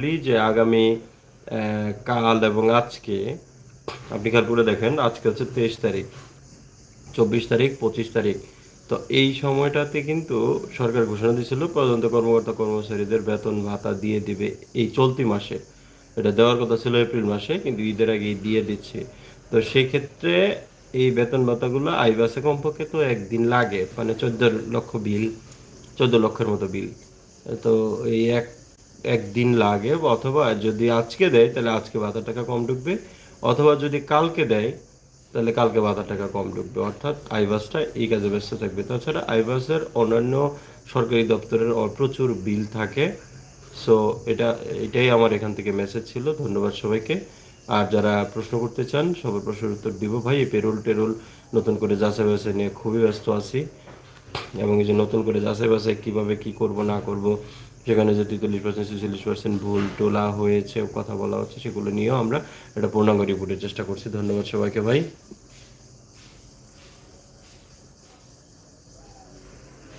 বলি যে আগামী কাল এবং আজকে, আপনি খেয়াল করে দেখেন, আজকে হচ্ছে তেইশ তারিখ, চব্বিশ তারিখ, পঁচিশ তারিখ। তো এই সময়টাতে কিন্তু সরকার ঘোষণা দিয়েছিল পর্যন্ত কর্মকর্তা কর্মচারীদের বেতন ভাতা দিয়ে দিবে এই চলতি মাসে। এটা দেওয়ার কথা ছিল এপ্রিল মাসে, কিন্তু ঈদের আগেই দিয়ে দিচ্ছে। তো সেক্ষেত্রে এই বেতন ভাতাগুলো আইবাসে কমপক্ষে তো একদিন লাগে মানে চোদ্দ লক্ষ বিল, চোদ্দ লক্ষের মতো বিল। তো এই এক একদিন লাগে, অথবা যদি আজকে দেয়, তাহলে আজকে ভাতা টাকা কম ঢুকবে, অথবা যদি কালকে দেয়, তাহলে কালকে ভাতা টাকা কম ঢুকবে। অর্থাৎ আইবাসটা এই কাজে ব্যস্ত থাকবে। তাছাড়া আইবাসের অন্যান্য সরকারি দপ্তরের প্রচুর বিল থাকে। সো এটা, এটাই আমার এখান থেকে মেসেজ ছিল। ধন্যবাদ সবাইকে। আর যারা প্রশ্ন করতে চান, সবার প্রশ্নের উত্তর দিব। ভাই পেরোল টেরোল নতুন করে যাচাই বাছাই নিয়ে খুবই ব্যস্ত আছি। এবং এই যে নতুন করে যাচাই বাছাই কীভাবে কী করব, না করব, সেখানে যে তেতাল্লিশ পার্সেন্ট ছেচল্লিশ পার্সেন্ট ভুল, টোলা হয়েছে, কথা বলা হচ্ছে, সেগুলো নিয়েও আমরা এটা পূর্ণাঙ্গ রিপোর্টের চেষ্টা করছি। ধন্যবাদ সবাইকে ভাই।